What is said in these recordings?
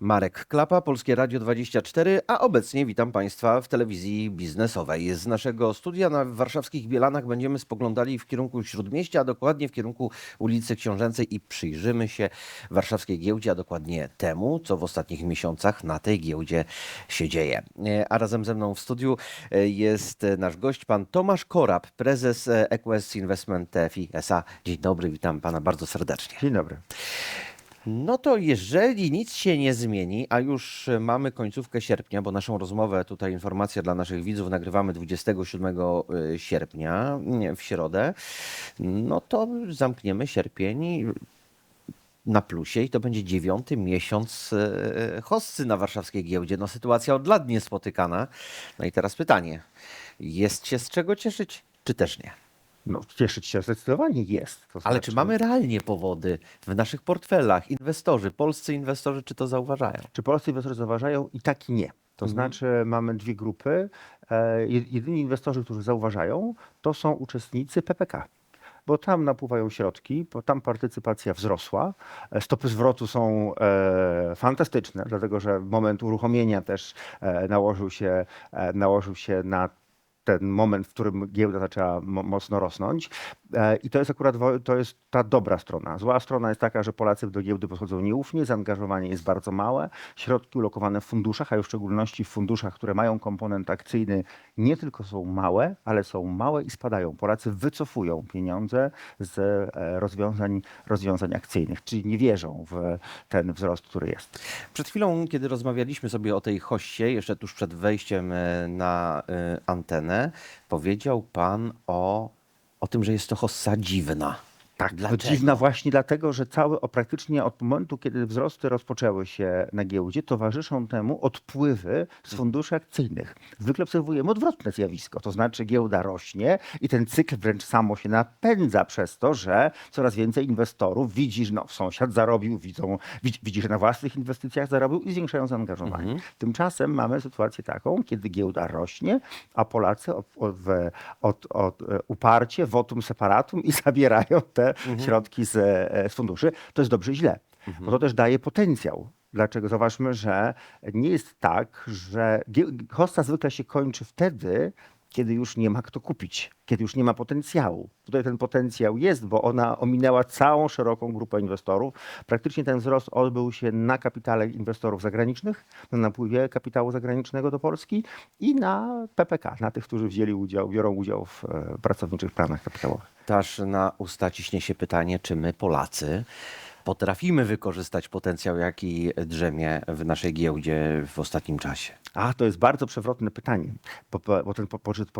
Marek Klapa, Polskie Radio 24, a obecnie witam Państwa w telewizji biznesowej. Z naszego studia na warszawskich Bielanach będziemy spoglądali w kierunku Śródmieścia, a dokładnie w kierunku ulicy Książęcej i przyjrzymy się warszawskiej giełdzie, a dokładnie temu, co w ostatnich miesiącach na tej giełdzie się dzieje. E, A razem ze mną w studiu e, jest e, nasz gość, pan Tomasz Korab, prezes e, Equest Investment TFI SA. Dzień dobry, witam Pana bardzo serdecznie. Dzień dobry. No to jeżeli nic się nie zmieni, a już e, mamy końcówkę sierpnia, bo naszą rozmowę, tutaj informacja dla naszych widzów, nagrywamy 27 e, sierpnia, nie, w środę, no to zamkniemy sierpień na plusie i to będzie dziewiąty miesiąc e, hossy na warszawskiej giełdzie. No sytuacja od lat niespotykana. No i teraz pytanie, jest się z czego cieszyć, czy też nie? No, cieszyć się zdecydowanie jest. To Ale znaczy, czy mamy realnie powody w naszych portfelach? Inwestorzy, polscy inwestorzy, czy to zauważają? Czy polscy inwestorzy zauważają i tak i nie. To Mhm. znaczy mamy dwie grupy. E, je- Jedyni inwestorzy, którzy zauważają, to są uczestnicy PPK. Bo tam napływają środki, bo tam partycypacja wzrosła. E, Stopy zwrotu są e, fantastyczne, dlatego że moment uruchomienia też e, nałożył się, e, nałożył się na ten moment, w którym giełda zaczęła mo- mocno rosnąć. E, I to jest akurat to jest ta dobra strona. Zła strona jest taka, że Polacy do giełdy podchodzą nieufnie, zaangażowanie jest bardzo małe, środki ulokowane w funduszach, a już w szczególności w funduszach, które mają komponent akcyjny, nie tylko są małe, ale są małe i spadają. Polacy wycofują pieniądze z e, rozwiązań, rozwiązań akcyjnych, czyli nie wierzą w ten wzrost, który jest. Przed chwilą, kiedy rozmawialiśmy sobie o tej hoście, jeszcze tuż przed wejściem e, na antenę, powiedział pan o, o tym, że jest to hossa dziwna. Tak, Dlaczego? dziwna właśnie dlatego, że cały, o praktycznie od momentu, kiedy wzrosty rozpoczęły się na giełdzie, towarzyszą temu odpływy z funduszy akcyjnych. Zwykle obserwujemy odwrotne zjawisko, to znaczy giełda rośnie i ten cykl wręcz samo się napędza przez to, że coraz więcej inwestorów widzi, że no, sąsiad zarobił, widzą, widzi, widzi, że na własnych inwestycjach zarobił i zwiększają zaangażowanie. Tymczasem mamy sytuację taką, kiedy giełda rośnie, a Polacy od, od, od, od, e, uparcie votum separatum i zabierają te środki z, e, z funduszy. To jest dobrze i źle, bo to też daje potencjał. Dlaczego? Zobaczmy, że nie jest tak, że hossa zwykle się kończy wtedy, kiedy już nie ma kto kupić, kiedy już nie ma potencjału. Tutaj ten potencjał jest, bo ona ominęła całą szeroką grupę inwestorów. Praktycznie ten wzrost odbył się na kapitale inwestorów zagranicznych, na napływie kapitału zagranicznego do Polski i na PPK, na tych, którzy wzięli udział, biorą udział w e, pracowniczych planach kapitałowych. Też na usta ciśnie się pytanie, czy my, Polacy, potrafimy wykorzystać potencjał, jaki drzemie w naszej giełdzie w ostatnim czasie. A, to jest bardzo przewrotne pytanie, bo, bo, bo, ten,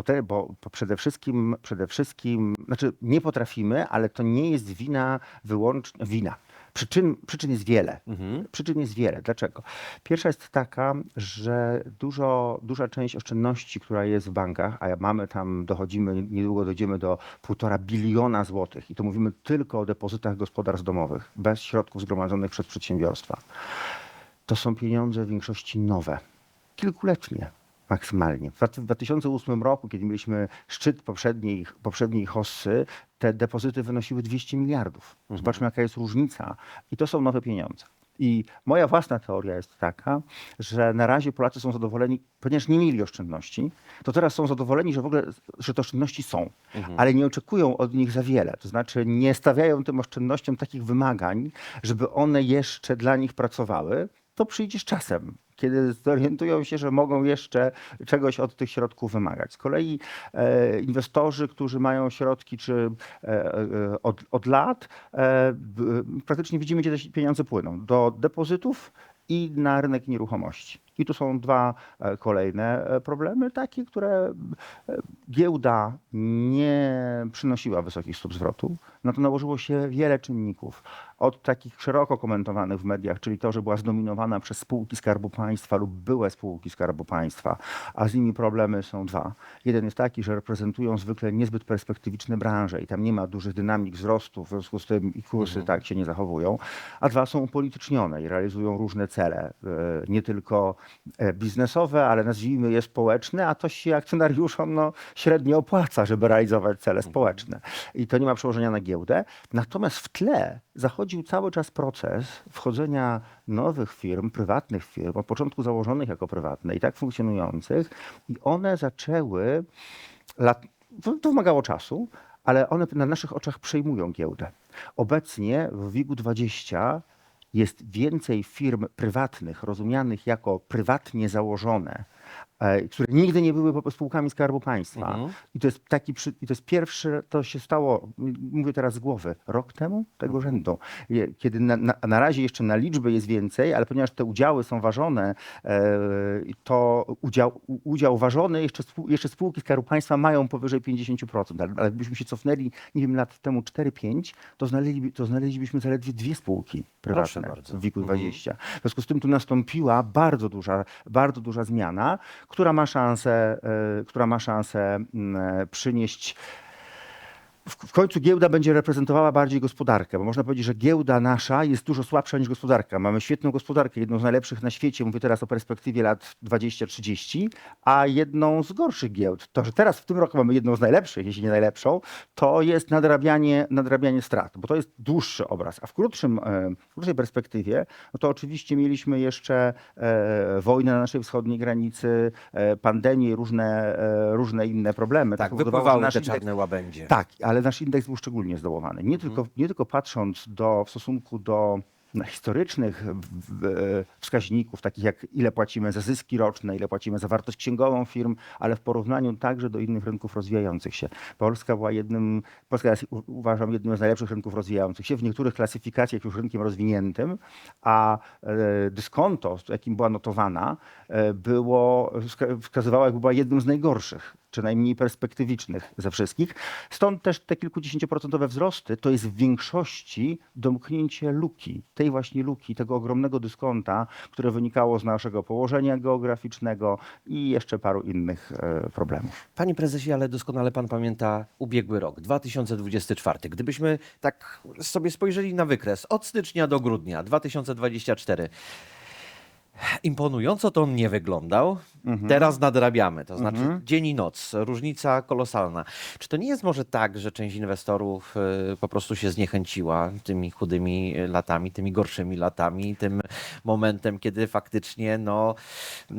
te- bo, bo przede wszystkim, przede wszystkim, znaczy nie potrafimy, ale to nie jest wina wyłącznie, wina. Przyczyn, przyczyn jest wiele. Przyczyn jest wiele. Dlaczego? Pierwsza jest taka, że dużo, duża część oszczędności, która jest w bankach, a mamy tam, dochodzimy, niedługo dojdziemy do półtora biliona złotych i to mówimy tylko o depozytach gospodarstw domowych, bez środków zgromadzonych przez przedsiębiorstwa to są pieniądze w większości nowe, kilkuletnie maksymalnie. W 2008 roku, kiedy mieliśmy szczyt poprzedniej, poprzedniej hossy, te depozyty wynosiły 200 miliardów. Zobaczmy, jaka jest różnica. I to są nowe pieniądze. I moja własna teoria jest taka, że na razie Polacy są zadowoleni, ponieważ nie mieli oszczędności, to teraz są zadowoleni, że w ogóle, że te oszczędności są, ale nie oczekują od nich za wiele. To znaczy nie stawiają tym oszczędnościom takich wymagań, żeby one jeszcze dla nich pracowały. To przyjdzie z czasem, kiedy zorientują się, że mogą jeszcze czegoś od tych środków wymagać. Z kolei e, inwestorzy, którzy mają środki czy e, e, od, od lat, praktycznie widzimy, gdzie te pieniądze płyną. Do depozytów i na rynek nieruchomości. I tu są dwa kolejne problemy, takie, które giełda nie przynosiła wysokich stóp zwrotu. Na to nałożyło się wiele czynników. Od takich szeroko komentowanych w mediach, czyli to, że była zdominowana przez spółki Skarbu Państwa lub były spółki Skarbu Państwa, a z nimi problemy są dwa. Jeden jest taki, że reprezentują zwykle niezbyt perspektywiczne branże i tam nie ma dużych dynamik wzrostu, w związku z tym i kursy tak się nie zachowują. A dwa są upolitycznione i realizują różne cele, e, nie tylko e, biznesowe, ale nazwijmy je społeczne, a to się akcjonariuszom no, średnio opłaca, żeby realizować cele społeczne. I to nie ma przełożenia na giełdę. Natomiast w tle zachodził cały czas proces wchodzenia nowych firm, prywatnych firm, od początku założonych jako prywatne i tak funkcjonujących, i one zaczęły, lat, to, wymagało czasu, ale one na naszych oczach przejmują giełdę. Obecnie w WIG-20 jest więcej firm prywatnych, rozumianych jako prywatnie założone, które nigdy nie były spółkami Skarbu Państwa. Mhm. I to jest taki, przy- i to jest pierwszy, to się stało, mówię teraz z głowy, rok temu tego rzędu, Je- kiedy na, na, na razie jeszcze na liczbę jest więcej, ale ponieważ te udziały są ważone, e, to udział, u- udział ważony, jeszcze, spół, jeszcze spółki Skarbu Państwa mają powyżej 50%, ale, ale gdybyśmy się cofnęli, nie wiem, lat temu 4-5, to, znaleźli, to znaleźlibyśmy zaledwie dwie spółki prywatne bardzo. w WIG-u Mhm. 20. W związku z tym tu nastąpiła bardzo duża, bardzo duża zmiana, która ma szansę, e, która ma szansę mm, przynieść w, końcu giełda będzie reprezentowała bardziej gospodarkę, bo można powiedzieć, że giełda nasza jest dużo słabsza niż gospodarka. Mamy świetną gospodarkę, jedną z najlepszych na świecie, mówię teraz o perspektywie lat 20-30, a jedną z gorszych giełd. To, że teraz w tym roku mamy jedną z najlepszych, jeśli nie najlepszą, to jest nadrabianie, nadrabianie strat, bo to jest dłuższy obraz. A w, krótszym, e, w krótszej perspektywie, no to oczywiście mieliśmy jeszcze e, wojnę na naszej wschodniej granicy, e, pandemię i różne, e, różne inne problemy. Tak, że wypływały te indeks czarne łabędzie. tak, ale nasz indeks był szczególnie zdołowany. Nie, tylko, nie tylko patrząc do, w stosunku do no, historycznych w- wskaźników, takich jak ile płacimy za zyski roczne, ile płacimy za wartość księgową firm, ale w porównaniu także do innych rynków rozwijających się. Polska była jednym, Polska jest uważam jednym z najlepszych rynków rozwijających się, w niektórych klasyfikacjach już rynkiem rozwiniętym, a e, dyskonto, z jakim była notowana, e, było, wska- wskazywało, jakby była jednym z najgorszych czy najmniej perspektywicznych ze wszystkich. Stąd też te kilkudziesięcioprocentowe wzrosty to jest w większości domknięcie luki, tej właśnie luki, tego ogromnego dyskonta, które wynikało z naszego położenia geograficznego i jeszcze paru innych e, problemów. Panie prezesie, ale doskonale pan pamięta ubiegły rok, 2024. Gdybyśmy tak sobie spojrzeli na wykres od stycznia do grudnia 2024. Imponująco to on nie wyglądał. Teraz nadrabiamy, to znaczy dzień i noc, różnica kolosalna. Czy to nie jest może tak, że część inwestorów y, po prostu się zniechęciła tymi chudymi latami, tymi gorszymi latami, tym momentem, kiedy faktycznie no,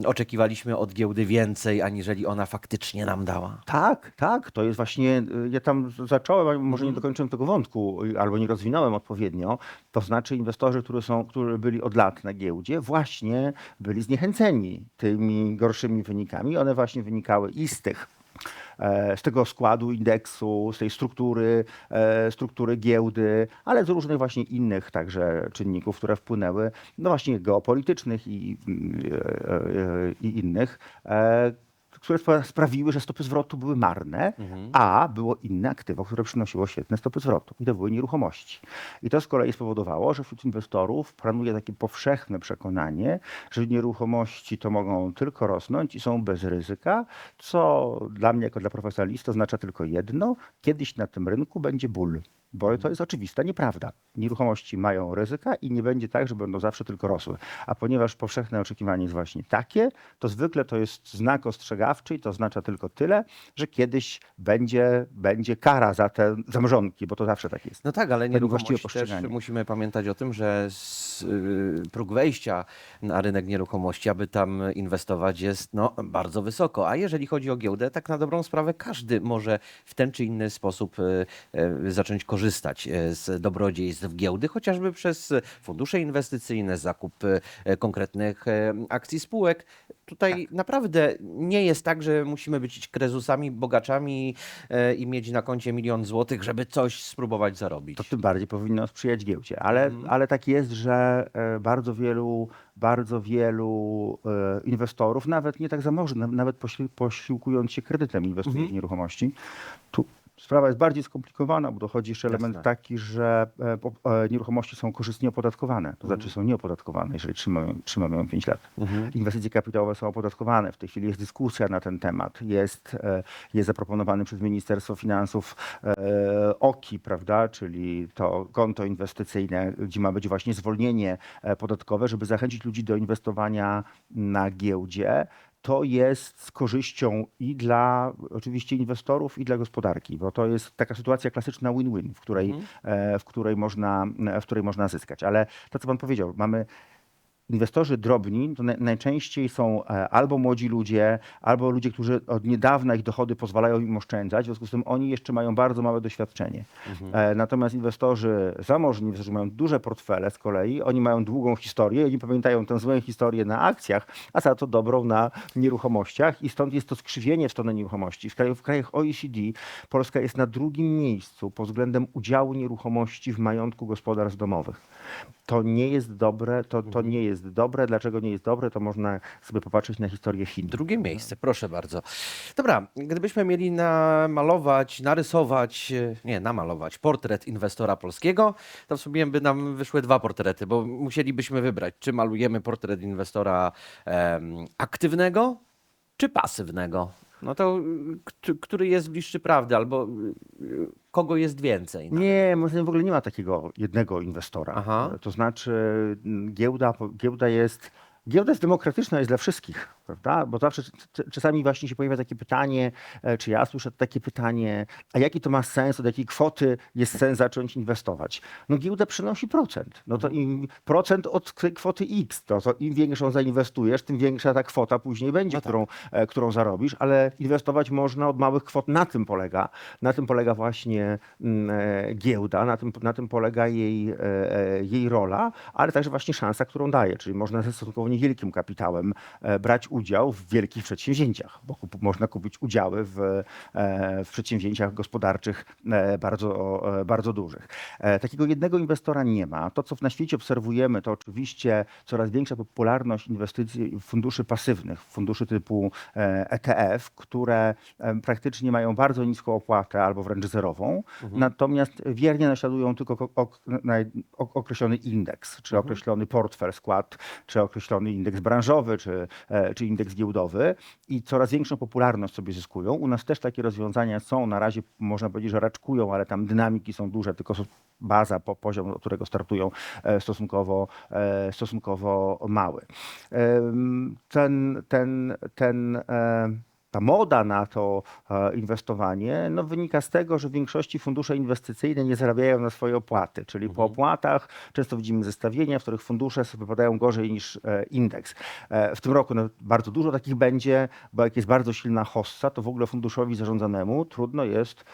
oczekiwaliśmy od giełdy więcej, aniżeli ona faktycznie nam dała? Tak, tak, to jest właśnie, y, ja tam zacząłem, a może nie dokończyłem tego wątku, y, albo nie rozwinąłem odpowiednio, to znaczy inwestorzy, którzy, są, którzy byli od lat na giełdzie, właśnie byli zniechęceni tymi gorszymi wynikami. One właśnie wynikały i z tych e, z tego składu indeksu, z tej struktury, e, struktury giełdy, ale z różnych właśnie innych także czynników, które wpłynęły, no właśnie geopolitycznych i, e, i innych, e, które spra- sprawiły, że stopy zwrotu były marne, a było inne aktywo, które przynosiło świetne stopy zwrotu. I to były nieruchomości. I to z kolei spowodowało, że wśród inwestorów panuje takie powszechne przekonanie, że nieruchomości to mogą tylko rosnąć i są bez ryzyka, co dla mnie jako dla profesjonalisty oznacza tylko jedno, kiedyś na tym rynku będzie ból. Bo to jest oczywista nieprawda. Nieruchomości mają ryzyka i nie będzie tak, że będą zawsze tylko rosły. A ponieważ powszechne oczekiwanie jest właśnie takie, to zwykle to jest znak ostrzegawczy i to oznacza tylko tyle, że kiedyś będzie, będzie kara za te zamrzonki, bo to zawsze tak jest. No tak, ale nieruchomości też musimy pamiętać o tym, że s- y, próg wejścia na rynek nieruchomości, aby tam inwestować jest no, bardzo wysoko. A jeżeli chodzi o giełdę, tak na dobrą sprawę każdy może w ten czy inny sposób y, y, zacząć korzystać y, z dobrodziejstw giełdy, chociażby przez fundusze inwestycyjne, zakup y, konkretnych y, akcji spółek. Tutaj Tak. naprawdę nie jest tak, że musimy być krezusami, bogaczami i mieć na koncie milion złotych, żeby coś spróbować zarobić. to tym bardziej powinno sprzyjać giełdzie. Ale, ale tak jest, że e, bardzo wielu, bardzo wielu e, inwestorów, nawet nie tak zamożnych, nawet posiłkując się kredytem inwestuje w nieruchomości. Tu, Sprawa jest bardziej skomplikowana, bo dochodzi jeszcze element Jasne. taki, że e, po- e, nieruchomości są korzystnie opodatkowane. To Mhm. znaczy są nieopodatkowane, jeżeli trzymamy, trzymamy ją 5 lat. Inwestycje kapitałowe są opodatkowane. W tej chwili jest dyskusja na ten temat. Jest, e, jest zaproponowany przez Ministerstwo Finansów e, OKI, prawda, czyli to konto inwestycyjne, gdzie ma być właśnie zwolnienie e, podatkowe, żeby zachęcić ludzi do inwestowania na giełdzie. To jest z korzyścią i dla oczywiście inwestorów, i dla gospodarki, bo to jest taka sytuacja klasyczna win-win, w której, e, w której, można, w której można zyskać. Ale to, co pan powiedział, mamy inwestorzy drobni to na- najczęściej są e, albo młodzi ludzie, albo ludzie, którzy od niedawna ich dochody pozwalają im oszczędzać, w związku z tym oni jeszcze mają bardzo małe doświadczenie. E, Natomiast inwestorzy zamożni, inwestorzy mają duże portfele z kolei, oni mają długą historię, oni pamiętają tę złą historię na akcjach, a za to dobrą na nieruchomościach i stąd jest to skrzywienie w stronę nieruchomości. W krajach, w krajach OECD Polska jest na drugim miejscu pod względem udziału nieruchomości w majątku gospodarstw domowych. To nie jest dobre, to, to nie jest dobre. Dlaczego nie jest dobre, to można sobie popatrzeć na historię Chin. Drugie miejsce, proszę bardzo. Dobra, gdybyśmy mieli namalować, narysować, nie, namalować portret inwestora polskiego, to w sumie by nam wyszły dwa portrety, bo musielibyśmy wybrać, czy malujemy portret inwestora em, aktywnego, czy pasywnego. No to kt- który jest bliższy prawdy, albo y, kogo jest więcej? Nie, moim zdaniem w ogóle nie ma takiego jednego inwestora. Aha. To znaczy mm, giełda, giełda jest. Giełda jest demokratyczna, jest dla wszystkich, prawda? Bo zawsze czasami właśnie się pojawia takie pytanie, e, czy ja słyszę takie pytanie, a jaki to ma sens, od jakiej kwoty jest sens zacząć inwestować? No giełda przynosi procent. No to im procent od kwoty X, to, to im większą zainwestujesz, tym większa ta kwota później będzie, No tak. którą, e, którą zarobisz, ale inwestować można od małych kwot. Na tym polega, na tym polega właśnie mm, e, giełda, na tym, na tym polega jej, jej rola, ale także właśnie szansa, którą daje, czyli można ze stosunkowo niewielkim kapitałem e, brać udział w wielkich przedsięwzięciach, bo można kupić udziały w, e, w przedsięwzięciach gospodarczych e, bardzo, bardzo dużych. Takiego jednego inwestora nie ma. To, co na świecie obserwujemy, to oczywiście coraz większa popularność inwestycji w funduszy pasywnych, funduszy typu ETF, które praktycznie mają bardzo niską opłatę albo wręcz zerową, natomiast wiernie naśladują tylko określony indeks, czy określony portfel, skład, czy określony indeks branżowy, czy, e, czy indeks giełdowy i coraz większą popularność sobie zyskują. U nas też takie rozwiązania są, na razie można powiedzieć, że raczkują, ale tam dynamiki są duże, tylko baza, po, poziom, od którego startują e, stosunkowo, e, stosunkowo mały. Ten, ten, ten, ta moda na to e, inwestowanie no, wynika z tego, że w większości fundusze inwestycyjne nie zarabiają na swoje opłaty, czyli po opłatach często widzimy zestawienia, w których fundusze sobie wypadają gorzej niż e, indeks. E, W tym roku no, bardzo dużo takich będzie, bo jak jest bardzo silna hossa, to w ogóle funduszowi zarządzanemu trudno jest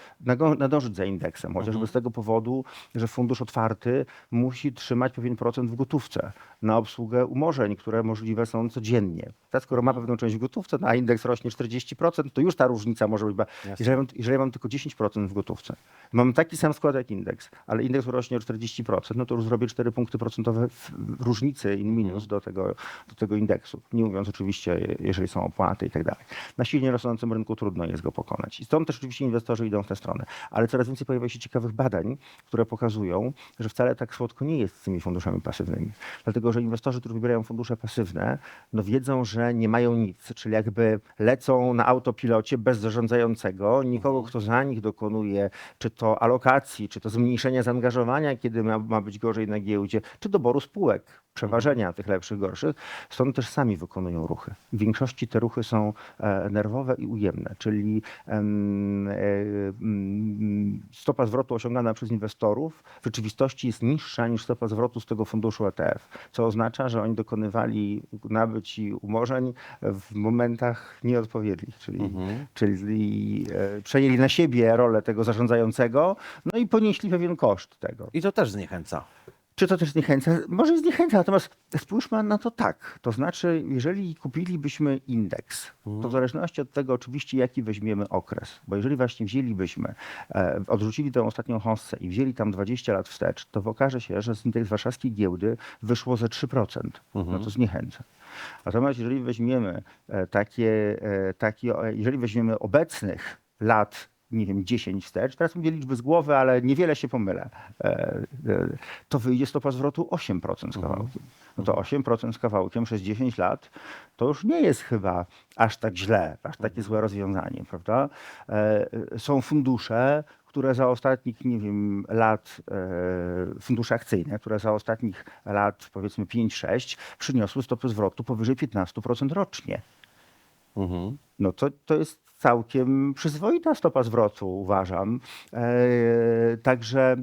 nadążyć za indeksem, chociażby z tego powodu, że fundusz otwarty musi trzymać pewien procent w gotówce na obsługę umorzeń, które możliwe są codziennie. Tak, skoro ma pewną część w gotówce, no, a indeks rośnie 40%, to już ta różnica może być. Jeżeli ja mam, jeżeli mam tylko 10% w gotówce, mam taki sam skład jak indeks, ale indeks rośnie o 40%, no to już zrobię 4 punkty procentowe różnicy in minus do tego, do tego indeksu. Nie mówiąc oczywiście, jeżeli są opłaty i tak dalej. Na silnie rosnącym rynku trudno jest go pokonać. I stąd też oczywiście inwestorzy idą w tę stronę. Ale coraz więcej pojawia się ciekawych badań, które pokazują, że wcale tak słodko nie jest z tymi funduszami pasywnymi. Dlatego, że inwestorzy, którzy wybierają fundusze pasywne, no wiedzą, że nie mają nic, czyli jakby lecą na autopilocie bez zarządzającego, nikogo, kto za nich dokonuje, czy to alokacji, czy to zmniejszenia zaangażowania, kiedy ma, ma być gorzej na giełdzie, czy doboru spółek, przeważenia tych lepszych, gorszych. Stąd też sami wykonują ruchy. W większości te ruchy są e, nerwowe i ujemne, czyli e, mm, stopa zwrotu osiągana przez inwestorów w rzeczywistości jest niższa niż stopa zwrotu z tego funduszu ETF, co oznacza, że oni dokonywali nabyć i umorzeń w momentach nieodpowiednich, czyli, czyli e, przejęli na siebie rolę tego zarządzającego, no i ponieśli pewien koszt tego. I to też zniechęca. Czy to też zniechęca? Może zniechęca, natomiast spójrzmy na to tak. To znaczy, jeżeli kupilibyśmy indeks, to w zależności od tego oczywiście, jaki weźmiemy okres, bo jeżeli właśnie wzięlibyśmy, e, odrzucili tę ostatnią hossę i wzięli tam 20 lat wstecz, to okaże się, że z indeks warszawskiej giełdy wyszło ze 3%. No to zniechęca. Natomiast jeżeli weźmiemy e, takie, e, takie, jeżeli weźmiemy obecnych lat nie wiem, 10 wstecz, teraz mówię liczby z głowy, ale niewiele się pomylę, e, e, to wyjdzie stopa zwrotu 8% z kawałkiem. No to 8% z kawałkiem przez 10 lat to już nie jest chyba aż tak źle, aż takie złe rozwiązanie, prawda? E, Są fundusze, które za ostatnich, nie wiem, lat, fundusze akcyjne, które za ostatnich lat, powiedzmy 5-6, przyniosły stopy zwrotu powyżej 15% rocznie. Mhm. No to, to jest całkiem przyzwoita stopa zwrotu, uważam. E, także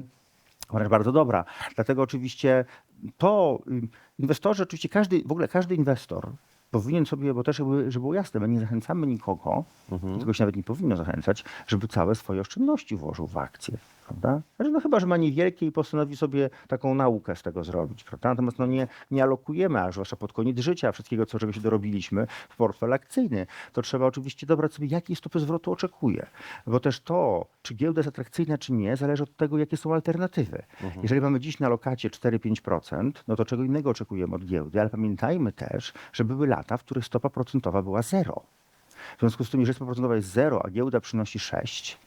wręcz bardzo dobra. Dlatego oczywiście to y, inwestorzy, oczywiście każdy, w ogóle każdy inwestor powinien sobie, bo też żeby, żeby było jasne, my nie zachęcamy nikogo, tego się nawet nie powinno zachęcać, żeby całe swoje oszczędności włożył w akcje. Prawda? Znaczy, no chyba, że ma niewielkie i postanowi sobie taką naukę z tego zrobić. Prawda? Natomiast no nie, nie alokujemy, a zwłaszcza pod koniec życia, wszystkiego, co, czego się dorobiliśmy w portfel akcyjny. To trzeba oczywiście dobrać sobie, jakiej stopy zwrotu oczekuje. Bo też to, czy giełda jest atrakcyjna, czy nie, zależy od tego, jakie są alternatywy. Jeżeli mamy dziś na lokacie 4-5%, no to czego innego oczekujemy od giełdy, ale pamiętajmy też, że były lata, w których stopa procentowa była zero. W związku z tym, jeżeli stopa procentowa jest 0, a giełda przynosi 6,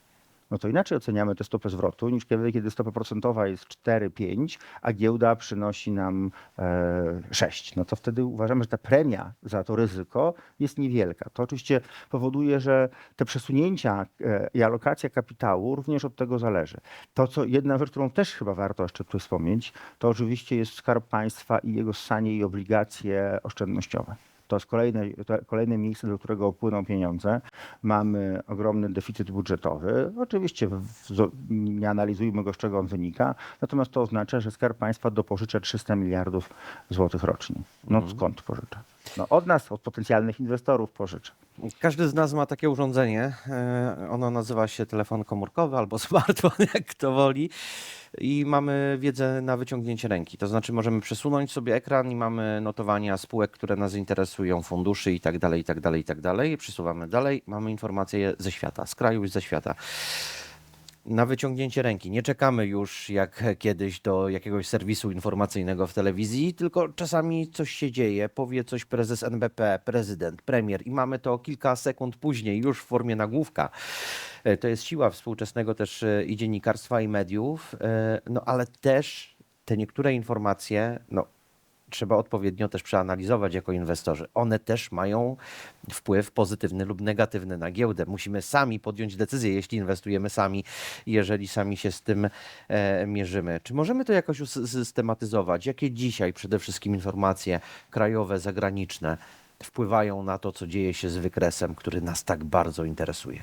no to inaczej oceniamy tę stopę zwrotu niż kiedy, kiedy stopa procentowa jest 4-5, a giełda przynosi nam e, 6. No to wtedy uważamy, że ta premia za to ryzyko jest niewielka. To oczywiście powoduje, że te przesunięcia e, i alokacja kapitału również od tego zależy. To, co jedna rzecz, którą też chyba warto jeszcze tu wspomnieć, to oczywiście jest skarb państwa i jego ssanie i obligacje oszczędnościowe. To jest kolejne, kolejne miejsce, do którego płyną pieniądze. Mamy ogromny deficyt budżetowy. Oczywiście w, w, nie analizujmy go, z czego on wynika, natomiast to oznacza, że Skarb Państwa dopożycza 300 miliardów złotych rocznie. No skąd pożycza? No od nas, od potencjalnych inwestorów pożycza. Każdy z nas ma takie urządzenie. e, Ono nazywa się telefon komórkowy albo smartfon, jak kto woli. I mamy wiedzę na wyciągnięcie ręki. To znaczy możemy przesunąć sobie ekran i mamy notowania spółek, które nas interesują, funduszy i tak dalej, i tak dalej, i tak dalej. Przesuwamy dalej, mamy informacje ze świata, z kraju i ze świata. Na wyciągnięcie ręki. Nie czekamy już jak kiedyś do jakiegoś serwisu informacyjnego w telewizji, tylko czasami coś się dzieje, powie coś prezes NBP, prezydent, premier i mamy to kilka sekund później już w formie nagłówka. E, To jest siła współczesnego też e, i dziennikarstwa i mediów, e, no ale też te niektóre informacje, no trzeba odpowiednio też przeanalizować jako inwestorzy. One też mają wpływ pozytywny lub negatywny na giełdę. Musimy sami podjąć decyzję, jeśli inwestujemy sami, jeżeli sami się z tym e, mierzymy. Czy możemy to jakoś usystematyzować? Jakie dzisiaj przede wszystkim informacje krajowe, zagraniczne wpływają na to, co dzieje się z wykresem, który nas tak bardzo interesuje?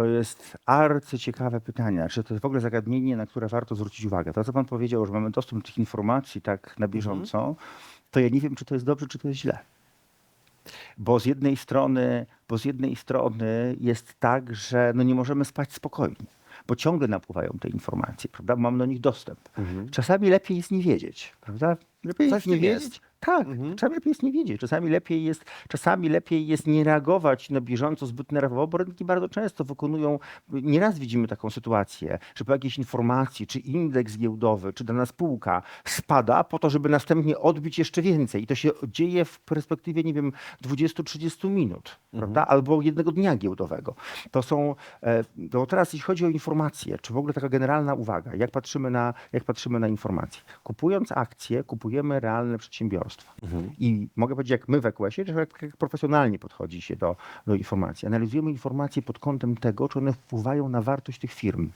To jest arcyciekawe pytanie. Znaczy, to jest w ogóle zagadnienie, na które warto zwrócić uwagę. To, co pan powiedział, że mamy dostęp do tych informacji tak na bieżąco, to ja nie wiem, czy to jest dobrze, czy to jest źle. Bo z jednej strony, bo z jednej strony jest tak, że no nie możemy spać spokojnie, bo ciągle napływają te informacje, prawda? Mamy do nich dostęp. Czasami lepiej jest nie wiedzieć, prawda? Lepiej Coś jest nie wiedzieć. Tak, czasami lepiej jest nie wiedzieć. Czasami lepiej jest, czasami lepiej jest nie reagować na bieżąco zbyt nerwowo, bo rynki bardzo często wykonują, nieraz widzimy taką sytuację, że po jakiejś informacji, czy indeks giełdowy, czy dana spółka spada po to, żeby następnie odbić jeszcze więcej. I to się dzieje w perspektywie, nie wiem, 20-30 minut, prawda? Albo jednego dnia giełdowego. To są, to teraz jeśli chodzi o informacje, czy w ogóle taka generalna uwaga, jak patrzymy na, jak patrzymy na informacje. Kupując akcje, kupujemy realne przedsiębiorstwa. I mogę powiedzieć, jak my w EQS-ie, że jak, jak profesjonalnie podchodzi się do, do informacji. Analizujemy informacje pod kątem tego, czy one wpływają na wartość tych firm.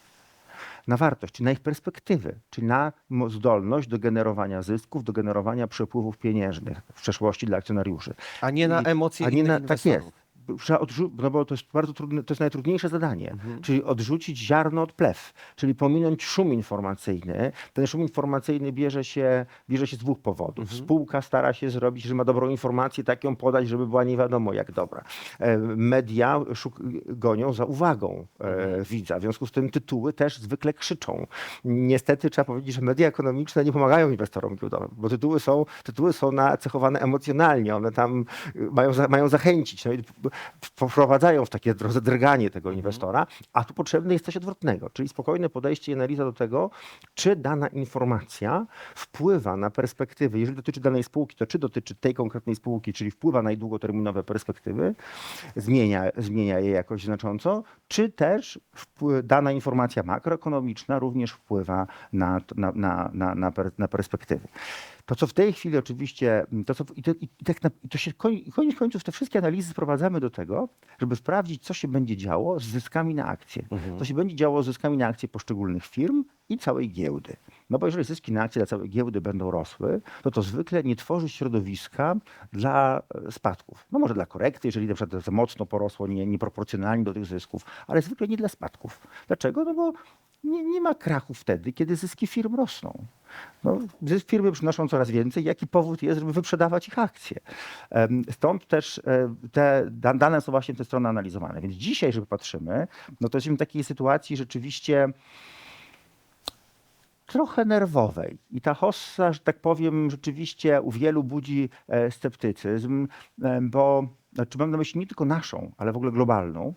Na wartość, czy na ich perspektywy, czy na zdolność do generowania zysków, do generowania przepływów pieniężnych w przeszłości dla akcjonariuszy. A nie na I- emocje a nie na, Tak jest. Trzeba odrzu- no bo to jest bardzo trudne, to jest najtrudniejsze zadanie, Mhm. czyli odrzucić ziarno od plew, czyli pominąć szum informacyjny. Ten szum informacyjny bierze się, bierze się z dwóch powodów. Mhm. Spółka stara się zrobić, że ma dobrą informację, tak ją podać, żeby była nie wiadomo jak dobra. E, Media szuk- gonią za uwagą Mhm. e, widza, w związku z tym tytuły też zwykle krzyczą. Niestety trzeba powiedzieć, że media ekonomiczne nie pomagają inwestorom giełdowym, bo tytuły są, tytuły są nacechowane emocjonalnie, one tam y, mają, mają zachęcić. No i wprowadzają w takie rozedrganie tego inwestora, a tu potrzebne jest coś odwrotnego, czyli spokojne podejście i analiza do tego, czy dana informacja wpływa na perspektywy, jeżeli dotyczy danej spółki, to czy dotyczy tej konkretnej spółki, czyli wpływa na jej długoterminowe perspektywy, zmienia, zmienia je jakoś znacząco, czy też dana informacja makroekonomiczna również wpływa na, na, na, na, na perspektywy. To, co w tej chwili oczywiście, to, co, i, to, i, tak na, i to się koń- koniec końców te wszystkie analizy sprowadzamy do tego, żeby sprawdzić, co się będzie działo z zyskami na akcje. Co się będzie działo z zyskami na akcje poszczególnych firm i całej giełdy. No bo jeżeli zyski na akcje dla całej giełdy będą rosły, to to zwykle nie tworzy środowiska dla e, spadków. No może dla korekty, jeżeli na przykład za mocno porosło nie, nieproporcjonalnie do tych zysków, ale zwykle nie dla spadków. Dlaczego? No bo nie, nie ma krachu wtedy, kiedy zyski firm rosną. No, firmy przynoszą coraz więcej. Jaki powód jest, żeby wyprzedawać ich akcje? Stąd też e, te da- dane są właśnie te strony analizowane. Więc dzisiaj, żeby patrzymy, no to jesteśmy w takiej sytuacji rzeczywiście trochę nerwowej. I ta hossa, że tak powiem, rzeczywiście u wielu budzi e, sceptycyzm, e, bo znaczy mam na myśli nie tylko naszą, ale w ogóle globalną.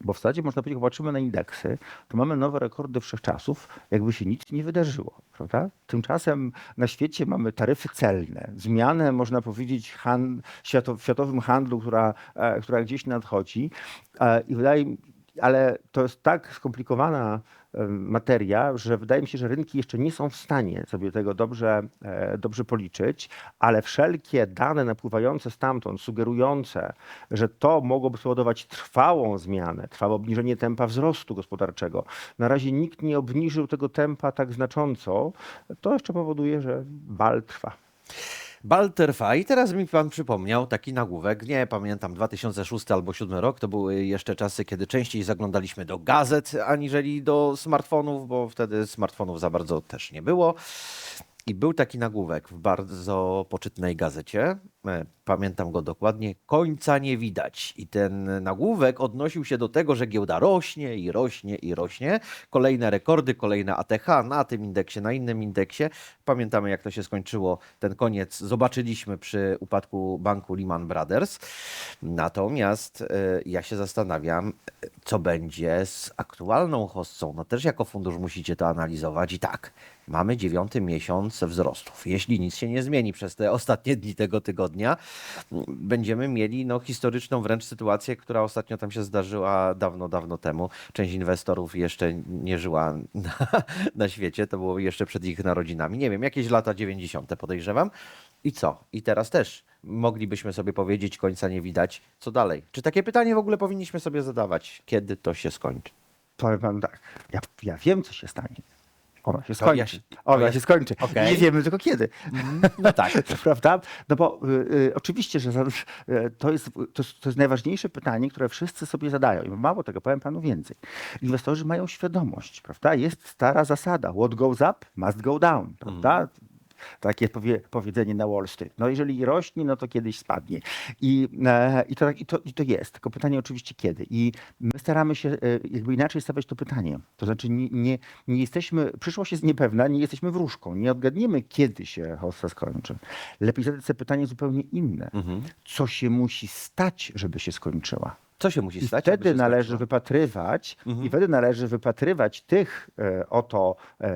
Bo w zasadzie można powiedzieć, jak patrzymy na indeksy, to mamy nowe rekordy wszechczasów, jakby się nic nie wydarzyło, prawda? Tymczasem na świecie mamy taryfy celne, zmianę, można powiedzieć, han, świato, w światowym handlu, która, e, która gdzieś nadchodzi. E, I wydaje ale to jest tak skomplikowana materia, że wydaje mi się, że rynki jeszcze nie są w stanie sobie tego dobrze, e, dobrze policzyć, ale wszelkie dane napływające stamtąd, sugerujące, że to mogłoby spowodować trwałą zmianę, trwałe obniżenie tempa wzrostu gospodarczego. Na razie nikt nie obniżył tego tempa tak znacząco. To jeszcze powoduje, że bal trwa. Bal trwa i teraz mi pan przypomniał taki nagłówek, nie pamiętam, 2006 albo 2007 rok, to były jeszcze czasy, kiedy częściej zaglądaliśmy do gazet, aniżeli do smartfonów, bo wtedy smartfonów za bardzo też nie było. I był taki nagłówek w bardzo poczytnej gazecie, pamiętam go dokładnie, końca nie widać. I ten nagłówek odnosił się do tego, że giełda rośnie i rośnie i rośnie. Kolejne rekordy, kolejne ATH na tym indeksie, na innym indeksie. Pamiętamy, jak to się skończyło. Ten koniec zobaczyliśmy przy upadku banku Lehman Brothers. Natomiast e, ja się zastanawiam, e, co będzie z aktualną hossą. No też jako fundusz musicie to analizować. I tak, mamy dziewiąty miesiąc wzrostów. Jeśli nic się nie zmieni przez te ostatnie dni tego tygodnia, będziemy mieli no, historyczną wręcz sytuację, która ostatnio tam się zdarzyła dawno, dawno temu. Część inwestorów jeszcze nie żyła na, na świecie, to było jeszcze przed ich narodzinami. Nie wiem, jakieś lata 90. podejrzewam. I co? I teraz też moglibyśmy sobie powiedzieć, końca nie widać, co dalej. Czy takie pytanie w ogóle powinniśmy sobie zadawać? Kiedy to się skończy? Powiem panu tak, ja, ja wiem, co się stanie. Ona się skończy. ja się- Ona ja- się skończy. Okej. Nie wiemy tylko kiedy. No tak. Prawda? No bo y, y, oczywiście, że za, y, to, jest, to, jest, to jest najważniejsze pytanie, które wszyscy sobie zadają. I mało tego, powiem panu więcej. Inwestorzy mają świadomość, prawda? Jest stara zasada. What goes up must go down, prawda? Takie powie, powiedzenie na Wall Street. No jeżeli rośnie, no to kiedyś spadnie. I, e, i, to, tak- i, to, I to jest. Tylko pytanie oczywiście kiedy. I my staramy się e, jakby inaczej stawiać to pytanie. To znaczy nie, nie, nie jesteśmy, przyszłość jest niepewna, nie jesteśmy wróżką. Nie odgadniemy, kiedy się hossa skończy. Lepiej zadać sobie pytanie zupełnie inne. Mhm. Co się musi stać, żeby się skończyła? Co się musi I stać? aby wtedy się należy skończyło? wypatrywać, Mhm. i wtedy należy wypatrywać tych e, oto e,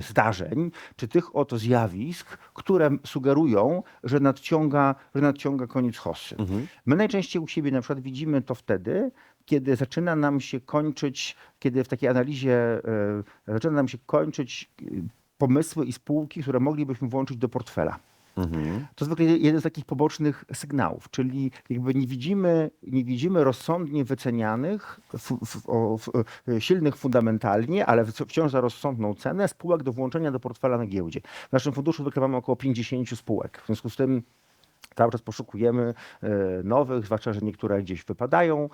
zdarzeń, czy tych oto zjawisk, które sugerują, że nadciąga, że nadciąga koniec hossy. Mhm. My najczęściej u siebie na przykład widzimy to wtedy, kiedy zaczyna nam się kończyć, kiedy w takiej analizie e, zaczyna nam się kończyć e, pomysły i spółki, które moglibyśmy włączyć do portfela. Mhm. To zwykle jeden z takich pobocznych sygnałów, czyli jakby nie widzimy, nie widzimy rozsądnie wycenianych, f, f, o, f, e, silnych fundamentalnie, ale wciąż za rozsądną cenę spółek do włączenia do portfela na giełdzie. W naszym funduszu zwykle mamy około 50 spółek. W związku z tym cały czas poszukujemy e, nowych, zwłaszcza, że niektóre gdzieś wypadają.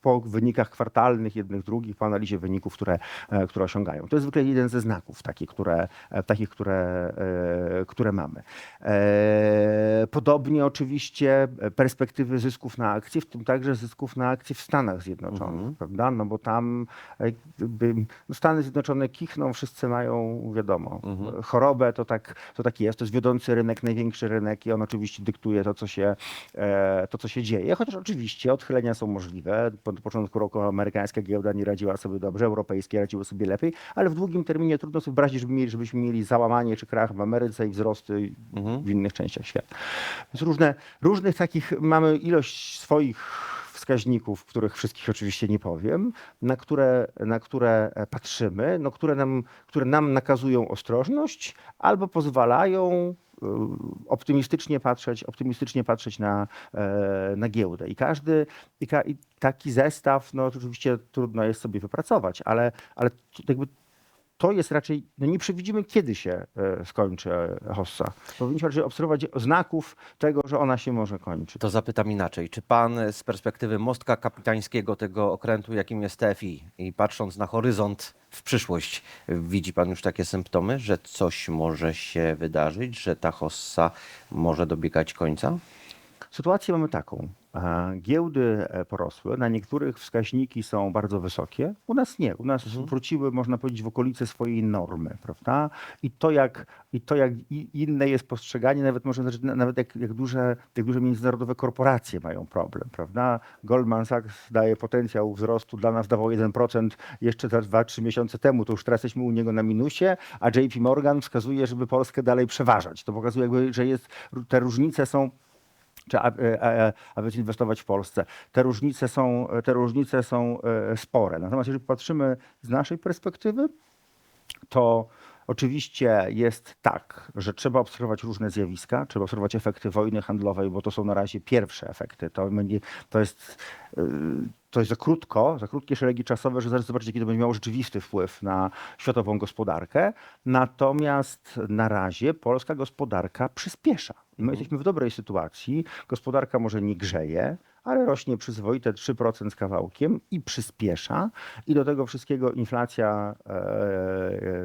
Po wynikach kwartalnych jednych, drugich, po analizie wyników, które, e, które osiągają. To jest zwykle jeden ze znaków takich, które, e, takich, które, e, które mamy. E, Podobnie oczywiście perspektywy zysków na akcje, w tym także zysków na akcje w Stanach Zjednoczonych, Mhm. prawda? No bo tam e, jakby, no Stany Zjednoczone kichną, wszyscy mają, wiadomo, Mhm. chorobę, to tak, to tak jest. To jest wiodący rynek, największy rynek i on oczywiście dyktuje to, co się, e, to, co się dzieje. Chociaż oczywiście odchylenia są możliwe. Po początku roku amerykańska giełda nie radziła sobie dobrze, europejskie radziły sobie lepiej, ale w długim terminie trudno sobie wyobrazić, żeby mieli, żebyśmy mieli załamanie czy krach w Ameryce i wzrosty Mhm. w innych częściach świata. Więc różne, różnych takich mamy ilość swoich wskaźników, których wszystkich oczywiście nie powiem, na które, na które e, patrzymy, no, które, nam, które nam nakazują ostrożność albo pozwalają optymistycznie patrzeć, optymistycznie patrzeć na, e, na giełdę. I każdy, i, ka, i taki zestaw, no oczywiście trudno jest sobie wypracować, ale, ale jakby to jest raczej, no nie przewidzimy, kiedy się e, skończy e, hossa. Powinniśmy raczej obserwować znaków tego, że ona się może kończyć. To zapytam inaczej. Czy pan z perspektywy mostka kapitańskiego tego okrętu, jakim jest TFI i patrząc na horyzont w przyszłość, widzi pan już takie symptomy, że coś może się wydarzyć, że ta hossa może dobiegać końca? Sytuację mamy taką. Giełdy e, porosły, na niektórych wskaźniki są bardzo wysokie, u nas nie. U nas wróciły, można powiedzieć, w okolice swojej normy, prawda? I to, jak, i to jak inne jest postrzeganie, nawet znaczy, nawet jak, jak, duże, jak duże międzynarodowe korporacje mają problem, prawda? Goldman Sachs daje potencjał wzrostu, dla nas dawał 1% jeszcze za 2-3 miesiące temu, to już teraz jesteśmy u niego na minusie, a JP Morgan wskazuje, żeby Polskę dalej przeważać. To pokazuje, jakby, że jest, te różnice są czy a- a- aby inwestować w Polsce. Te różnice są, te różnice są e, spore. Natomiast jeżeli patrzymy z naszej perspektywy, to oczywiście jest tak, że trzeba obserwować różne zjawiska, trzeba obserwować efekty wojny handlowej, bo to są na razie pierwsze efekty. To, to jest to jest za krótko, za krótkie szeregi czasowe, że zaraz zobaczyć, jaki to będzie miało rzeczywisty wpływ na światową gospodarkę. Natomiast na razie polska gospodarka przyspiesza. I my jesteśmy w dobrej sytuacji. Gospodarka może nie grzeje, ale rośnie przyzwoite 3% z kawałkiem i przyspiesza. I do tego wszystkiego inflacja e,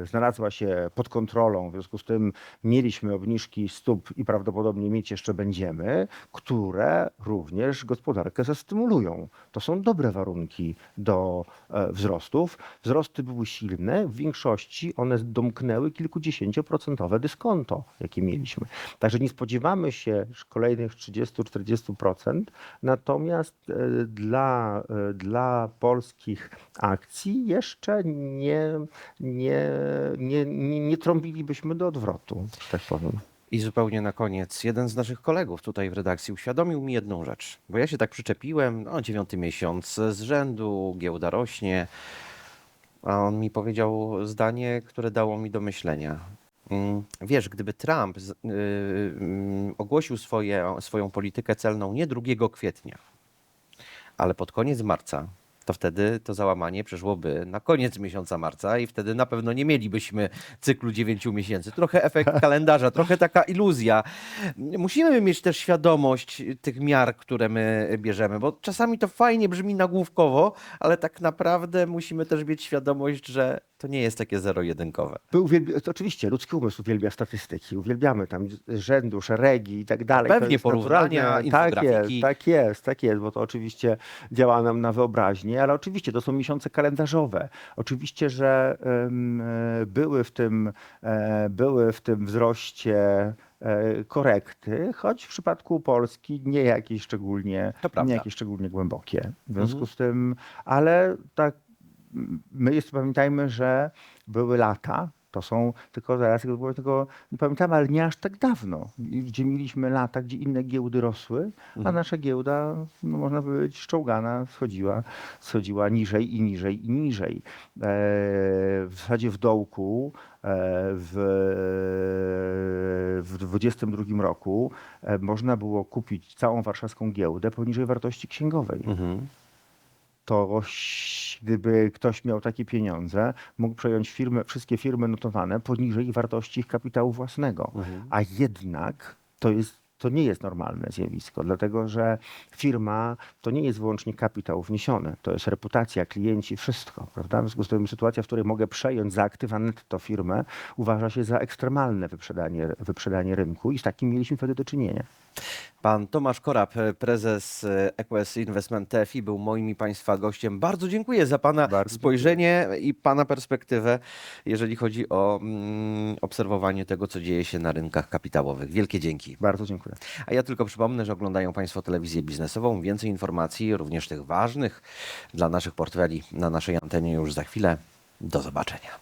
e, znalazła się pod kontrolą. W związku z tym mieliśmy obniżki stóp i prawdopodobnie mieć jeszcze będziemy, które również gospodarkę zastymulują. To są dobre warunki do e, wzrostów. Wzrosty były silne, w większości one domknęły kilkudziesięcioprocentowe dyskonto, jakie mieliśmy. Także nie spodziewamy się kolejnych 30-40%, natomiast e, dla, e, dla polskich akcji jeszcze nie, nie, nie, nie, nie trąbilibyśmy do odwrotu, że tak powiem. I zupełnie na koniec, jeden z naszych kolegów tutaj w redakcji uświadomił mi jedną rzecz, bo ja się tak przyczepiłem, no dziewiąty miesiąc z rzędu, giełda rośnie, a on mi powiedział zdanie, które dało mi do myślenia. Mm, Wiesz, gdyby Trump z, yy, mm, ogłosił swoje, swoją politykę celną nie 2 kwietnia, ale pod koniec marca, to wtedy to załamanie przeszłoby na koniec miesiąca marca i wtedy na pewno nie mielibyśmy cyklu 9 miesięcy. Trochę efekt kalendarza, trochę taka iluzja. Musimy mieć też świadomość tych miar, które my bierzemy, bo czasami to fajnie brzmi nagłówkowo, ale tak naprawdę musimy też mieć świadomość, że to nie jest takie zero-jedynkowe. My uwielbi- to oczywiście ludzki umysł uwielbia statystyki, uwielbiamy tam rzędu, szeregi i tak dalej. To Pewnie jest porównania, naturalne. Tak jest, infografiki. tak jest, tak jest, bo to oczywiście działa nam na wyobraźnię, ale oczywiście to są miesiące kalendarzowe. Oczywiście, że em, e, były w tym, e, były w tym wzroście e, korekty, choć w przypadku Polski nie jakieś szczególnie, To prawda. nie jakieś szczególnie głębokie. W związku Mhm. z tym, ale tak my jeszcze pamiętajmy, że były lata, to są tylko zaraz tego, tego nie pamiętam, ale nie aż tak dawno, gdzie mieliśmy lata, gdzie inne giełdy rosły, a nasza giełda, no, można powiedzieć, szczołgana schodziła, schodziła niżej i niżej i niżej. E, w zasadzie w dołku e, w, w 22 roku e, można było kupić całą warszawską giełdę poniżej wartości księgowej Mhm. To gdyby ktoś miał takie pieniądze, mógł przejąć firmy, wszystkie firmy notowane poniżej wartości ich kapitału własnego. Mhm. A jednak to jest to nie jest normalne zjawisko, dlatego że firma to nie jest wyłącznie kapitał wniesiony, to jest reputacja, klienci, wszystko, prawda? W związku z tym sytuacja, w której mogę przejąć za aktywa netto firmę, uważa się za ekstremalne wyprzedanie, wyprzedanie rynku i z takim mieliśmy wtedy do czynienia. Pan Tomasz Korab, prezes e, EQS Investment TFI, był moim i Państwa gościem. Bardzo dziękuję za Pana Bardzo spojrzenie i Pana perspektywę, jeżeli chodzi o mm, obserwowanie tego, co dzieje się na rynkach kapitałowych. Wielkie dzięki. Bardzo dziękuję. A ja tylko przypomnę, że oglądają Państwo telewizję biznesową. Więcej informacji, również tych ważnych dla naszych portfeli, na naszej antenie już za chwilę. Do zobaczenia.